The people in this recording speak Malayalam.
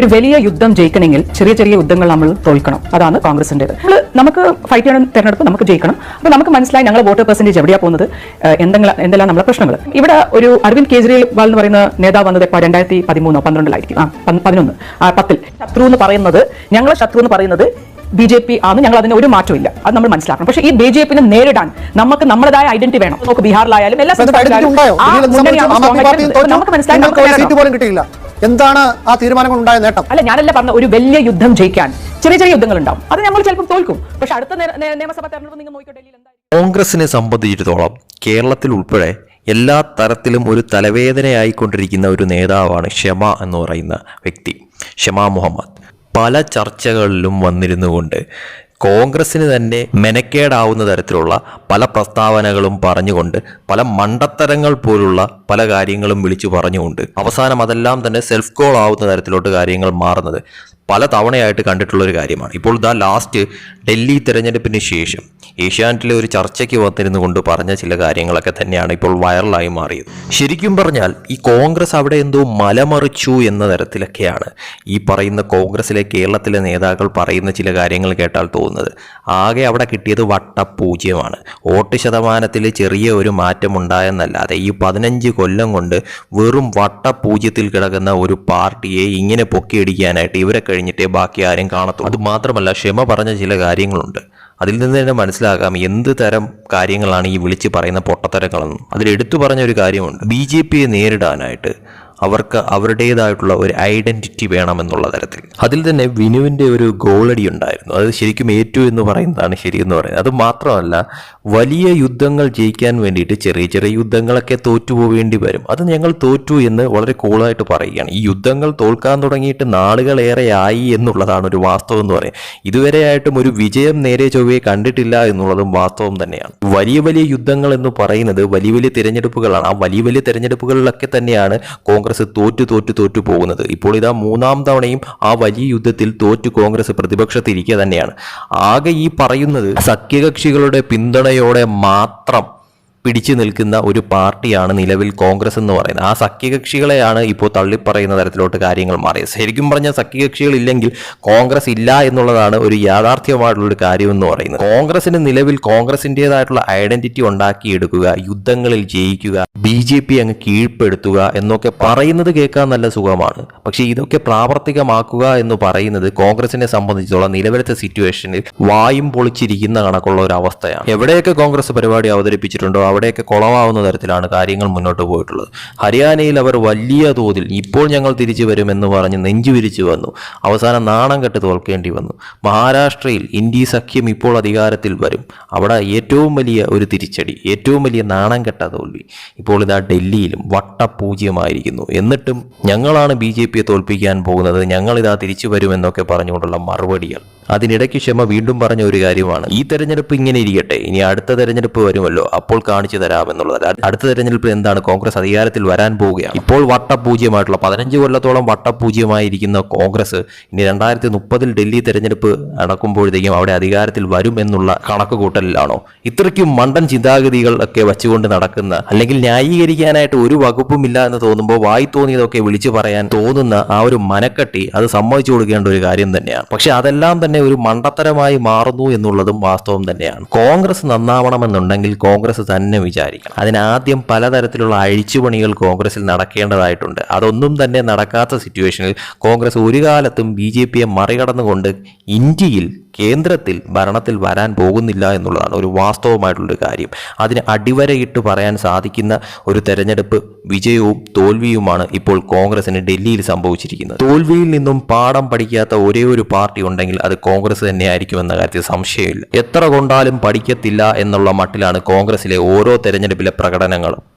ഒരു വലിയ യുദ്ധം ജയിക്കണമെങ്കിൽ ചെറിയ ചെറിയ യുദ്ധങ്ങൾ നമ്മൾ തോൽക്കണം. അതാണ് കോൺഗ്രസിന്റെത് നമ്മൾ നമുക്ക് ഫൈറ്റ് ചെയ്യണം തെരഞ്ഞെടുപ്പ് നമുക്ക് ജയിക്കണം. അപ്പോൾ നമുക്ക് മനസ്സിലായി ഞങ്ങൾ വോട്ടർ പെർസെന്റേജ് എവിടെയാണ് പോകുന്നത്? എന്തെങ്കിലും എന്തെല്ലാം നമ്മളെ പ്രശ്നങ്ങൾ ഇവിടെ ഒരു അരവിന്ദ് കേജ്രിവാൾ എന്ന് പറയുന്ന നേതാവ് വന്നത് ഇപ്പോൾ രണ്ടായിരത്തി പതിമൂന്നോ പന്ത്രണ്ടിലായിരിക്കും ആ പതിനൊന്ന് ആ പത്തിൽ. ശത്രു എന്ന് പറയുന്നത് ഞങ്ങളെ ശത്രു എന്ന് പറയുന്നത് ബി ജെ പി ആണ്. ഞങ്ങൾ അതിന് ഒരു മാറ്റവും ഇല്ല. അത് നമ്മൾ മനസ്സിലാക്കണം. പക്ഷേ ഈ ബി ജെ പിനെ നേരിടാൻ നമുക്ക് നമ്മുടേതായ ഐഡന്റിറ്റി വേണം. നമുക്ക് ബീഹാറിലായാലും എല്ലാ. നമുക്ക് മനസ്സിലായി എന്താണ് ആ തീരുമാനം കൊണ്ടുണ്ടായ നേട്ടം? അല്ല ഞാനല്ല പറഞ്ഞ ഒരു വലിയ യുദ്ധം ജയിക്കാൻ. ചെറിയ ചെറിയ യുദ്ധങ്ങൾ ഉണ്ടാവും അത് നമ്മൾ ചിലപ്പോൾ തോൽക്കും. പക്ഷെ അടുത്ത നിയമസഭാ തെരഞ്ഞെടുപ്പ് നിങ്ങൾ എന്തായിരിക്കും? കോൺഗ്രസിനെ സംബന്ധിച്ചിടത്തോളം കേരളത്തിൽ ഉൾപ്പെടെ എല്ലാ തരത്തിലും ഒരു തലവേദനയായിക്കൊണ്ടിരിക്കുന്ന ഒരു നേതാവാണ് ഷമ എന്ന് പറയുന്ന വ്യക്തി ഷമ മുഹമ്മദ്. പല ചർച്ചകളിലും വന്നിരുന്നു കൊണ്ട് കോൺഗ്രസ്സിന് തന്നെ മെനക്കേടാവുന്ന തരത്തിലുള്ള പല പ്രസ്താവനകളും പറഞ്ഞുകൊണ്ട് പല മണ്ടത്തരങ്ങൾ പോലുള്ള പല കാര്യങ്ങളും വിളിച്ചു പറഞ്ഞുകൊണ്ട് അവസാനം അതെല്ലാം തന്നെ സെൽഫ് കോൾ ആവുന്ന തരത്തിലോട്ട് കാര്യങ്ങൾ മാറുന്നത്. പല തവണയായിട്ട് കണ്ടിട്ടുള്ള ഒരു കാര്യമാണ്. ഇപ്പോൾ ദാ ലാസ്റ്റ് ഡൽഹി തിരഞ്ഞെടുപ്പിന് ശേഷം ഏഷ്യാനെറ്റിലെ ഒരു ചർച്ചയ്ക്ക് വന്നിരുന്നു കൊണ്ട് പറഞ്ഞ ചില കാര്യങ്ങളൊക്കെ തന്നെയാണ് ഇപ്പോൾ വൈറലായി മാറിയത്. ശരിക്കും പറഞ്ഞാൽ ഈ കോൺഗ്രസ് അവിടെ എന്തോ മലമറിച്ചു എന്ന തരത്തിലൊക്കെയാണ് ഈ പറയുന്ന കോൺഗ്രസിലെ കേരളത്തിലെ നേതാക്കൾ പറയുന്ന ചില കാര്യങ്ങൾ കേട്ടാൽ തോന്നുന്നത്. ആകെ അവിടെ കിട്ടിയത് വട്ടപൂജ്യമാണ്. വോട്ട് ശതമാനത്തിൽ ചെറിയ ഒരു മാറ്റം ഉണ്ടായെന്നല്ലാതെ ഈ പതിനഞ്ച് കൊല്ലം കൊണ്ട് വെറും വട്ടപൂജ്യത്തിൽ കിടക്കുന്ന ഒരു പാർട്ടിയെ ഇങ്ങനെ പൊക്കിയടിക്കാനായിട്ട് ഇവരെ കഴിഞ്ഞിട്ടേ ബാക്കി ആരും കാണത്തുള്ളൂ. അത് മാത്രമല്ല ക്ഷമ പറഞ്ഞ ചില കാര്യങ്ങളുണ്ട്. അതിൽ നിന്ന് തന്നെ മനസ്സിലാക്കാം എന്ത് തരം കാര്യങ്ങളാണ് ഈ വിളിച്ച് പറയുന്ന പൊട്ടത്തരങ്ങളെന്നും. അതിൽ എടുത്തു പറഞ്ഞ ഒരു കാര്യമുണ്ട്. ബി ജെ പിയെ നേരിടാനായിട്ട് അവർക്ക് അവരുടേതായിട്ടുള്ള ഒരു ഐഡന്റിറ്റി വേണമെന്നുള്ള തരത്തിൽ. അതിൽ തന്നെ വിനുവിന്റെ ഒരു ഗോളടി ഉണ്ടായിരുന്നു. അത് ശരിക്കും ഏറ്റു എന്ന് പറയുന്നതാണ് ശരിയെന്ന് പറയുന്നത്. അത് മാത്രമല്ല വലിയ യുദ്ധങ്ങൾ ജയിക്കാൻ വേണ്ടിയിട്ട് ചെറിയ ചെറിയ യുദ്ധങ്ങളൊക്കെ തോറ്റുപോവേണ്ടി വരും. അത് ഞങ്ങൾ തോറ്റു എന്ന് വളരെ കൂളായിട്ട് പറയുകയാണ്. ഈ യുദ്ധങ്ങൾ തോൽക്കാൻ തുടങ്ങിയിട്ട് നാളുകളേറെയായി എന്നുള്ളതാണ് ഒരു വാസ്തവം എന്ന് പറയുന്നത്. ഇതുവരെയായിട്ടും ഒരു വിജയം നേരെ ചൊവ്വയെ കണ്ടിട്ടില്ല എന്നുള്ളതും വാസ്തവം തന്നെയാണ്. വലിയ വലിയ യുദ്ധങ്ങൾ എന്ന് പറയുന്നത് വലിയ വലിയ തിരഞ്ഞെടുപ്പുകളാണ്. ആ വലിയ വലിയ തിരഞ്ഞെടുപ്പുകളിലൊക്കെ തന്നെയാണ് കോൺഗ്രസ് തോറ്റു തോറ്റു തോറ്റു പോകുന്നത്. ഇപ്പോൾ ഇതാ മൂന്നാം തവണയും ആ വലിയ യുദ്ധത്തിൽ തോറ്റു കോൺഗ്രസ് പ്രതിപക്ഷത്തിരിക്കുക തന്നെയാണ്. ആകെ ഈ പറയുന്നത് സഖ്യകക്ഷികളുടെ പിന്തുണയോടെ മാത്രം പിടിച്ചു നിൽക്കുന്ന ഒരു പാർട്ടിയാണ് നിലവിൽ കോൺഗ്രസ് എന്ന് പറയുന്നത്. ആ സഖ്യകക്ഷികളെയാണ് ഇപ്പോൾ തള്ളിപ്പറയുന്ന തരത്തിലോട്ട് കാര്യങ്ങൾ മാറിയത്. ശരിക്കും പറഞ്ഞാൽ സഖ്യകക്ഷികൾ ഇല്ലെങ്കിൽ കോൺഗ്രസ് ഇല്ല എന്നുള്ളതാണ് ഒരു യാഥാർത്ഥ്യമായിട്ടുള്ള ഒരു കാര്യം എന്ന് പറയുന്നത്. കോൺഗ്രസിന് നിലവിൽ കോൺഗ്രസിന്റെതായിട്ടുള്ള ഐഡന്റിറ്റി ഉണ്ടാക്കിയെടുക്കുക യുദ്ധങ്ങളിൽ ജയിക്കുക ബി ജെ പി അങ്ങ് കീഴ്പ്പെടുത്തുക എന്നൊക്കെ പറയുന്നത് കേൾക്കാൻ നല്ല സുഖമാണ്. പക്ഷേ ഇതൊക്കെ പ്രാവർത്തികമാക്കുക എന്ന് പറയുന്നത് കോൺഗ്രസിനെ സംബന്ധിച്ചിടത്തോളം നിലവിലത്തെ സിറ്റുവേഷനിൽ വായും പൊളിച്ചിരിക്കുന്ന കണക്കുള്ള ഒരു അവസ്ഥയാണ്. എവിടെയൊക്കെ കോൺഗ്രസ് പരിപാടി അവതരിപ്പിച്ചിട്ടുണ്ടോ അവിടെയൊക്കെ കുളമാവുന്ന തരത്തിലാണ് കാര്യങ്ങൾ മുന്നോട്ട് പോയിട്ടുള്ളത്. ഹരിയാനയിൽ അവർ വലിയ തോതിൽ ഇപ്പോൾ ഞങ്ങൾ തിരിച്ചു വരുമെന്ന് പറഞ്ഞ് നെഞ്ചുവിരിച്ചു വന്നു. അവസാനം നാണം കെട്ട് തോൽക്കേണ്ടി വന്നു. മഹാരാഷ്ട്രയിൽ ഇന്ത്യ സഖ്യം ഇപ്പോൾ അധികാരത്തിൽ വരും. അവിടെ ഏറ്റവും വലിയ ഒരു തിരിച്ചടി ഏറ്റവും വലിയ നാണം കെട്ട തോൽവി. ഇപ്പോൾ ഇതാ ഡൽഹിയിലും വട്ടപൂജ്യമായിരിക്കുന്നു എന്നിട്ടും ഞങ്ങളാണ് ബി ജെ പിയെ തോൽപ്പിക്കാൻ പോകുന്നത്. ഞങ്ങളിതാ തിരിച്ചു വരുമെന്നൊക്കെ പറഞ്ഞുകൊണ്ടുള്ള മറുപടികൾ. അതിനിടയ്ക്ക് ക്ഷമ വീണ്ടും പറഞ്ഞ ഒരു കാര്യമാണ്. ഈ തെരഞ്ഞെടുപ്പ് ഇങ്ങനെ ഇരിക്കട്ടെ. ഇനി അടുത്ത തെരഞ്ഞെടുപ്പ് വരുമല്ലോ. അപ്പോൾ കാണിച്ചു തരാമെന്നുള്ളത് അടുത്ത തെരഞ്ഞെടുപ്പിൽ എന്താണ്? കോൺഗ്രസ് അധികാരത്തിൽ വരാൻ പോവുകയാണ്. ഇപ്പോൾ വട്ടപൂജ്യമായിട്ടുള്ള പതിനഞ്ച് കൊല്ലത്തോളം വട്ടപൂജ്യമായിരിക്കുന്ന കോൺഗ്രസ് ഇനി രണ്ടായിരത്തി മുപ്പതിൽ ഡൽഹി തെരഞ്ഞെടുപ്പ് നടക്കുമ്പോഴത്തേക്കും അവിടെ അധികാരത്തിൽ വരും എന്നുള്ള കണക്ക് കൂട്ടലിലാണോ ഇത്രയ്ക്കും മണ്ടൻ ചിന്താഗതികൾ ഒക്കെ വെച്ചുകൊണ്ട് നടക്കുന്ന അല്ലെങ്കിൽ ന്യായീകരിക്കാനായിട്ട് ഒരു വകുപ്പും ഇല്ല എന്ന് തോന്നുമ്പോൾ വായി തോന്നിയതൊക്കെ വിളിച്ചു പറയാൻ തോന്നുന്ന ആ ഒരു മനക്കെട്ടി അത് സമ്മതിച്ചു കൊടുക്കേണ്ട ഒരു കാര്യം തന്നെയാണ്. പക്ഷെ അതെല്ലാം തന്നെ ഒരു മണ്ടത്തരമായി മാറുന്നു എന്നുള്ളതും വാസ്തവം തന്നെയാണ്. കോൺഗ്രസ് നന്നാവണമെന്നുണ്ടെങ്കിൽ കോൺഗ്രസ് തന്നെ വിചാരിക്കണം. അതിനാദ്യം പലതരത്തിലുള്ള അഴിച്ചുപണികൾ കോൺഗ്രസിൽ നടക്കേണ്ടതായിട്ടുണ്ട്. അതൊന്നും തന്നെ നടക്കാത്ത സിറ്റുവേഷനിൽ കോൺഗ്രസ് ഒരു കാലത്തും ബി ജെ പിയെ മറികടന്നുകൊണ്ട് ഇന്ത്യയിൽ കേന്ദ്രത്തിൽ ഭരണത്തിൽ വരാൻ പോകുന്നില്ല എന്നുള്ളതാണ് ഒരു വാസ്തവമായിട്ടുള്ളൊരു കാര്യം. അതിന് അടിവരയിട്ട് പറയാൻ സാധിക്കുന്ന ഒരു തെരഞ്ഞെടുപ്പ് വിജയവും തോൽവിയുമാണ് ഇപ്പോൾ കോൺഗ്രസിന് ഡൽഹിയിൽ സംഭവിച്ചിരിക്കുന്നത്. തോൽവിയിൽ നിന്നും പാഠം പഠിക്കാത്ത ഒരേ ഒരു പാർട്ടി ഉണ്ടെങ്കിൽ അത് കോൺഗ്രസ് തന്നെയായിരിക്കുമെന്ന കാര്യത്തിൽ സംശയമില്ല. എത്ര കൊണ്ടാലും പഠിക്കത്തില്ല എന്നുള്ള മട്ടിലാണ് കോൺഗ്രസിലെ ഓരോ തെരഞ്ഞെടുപ്പിലെ പ്രകടനങ്ങളും.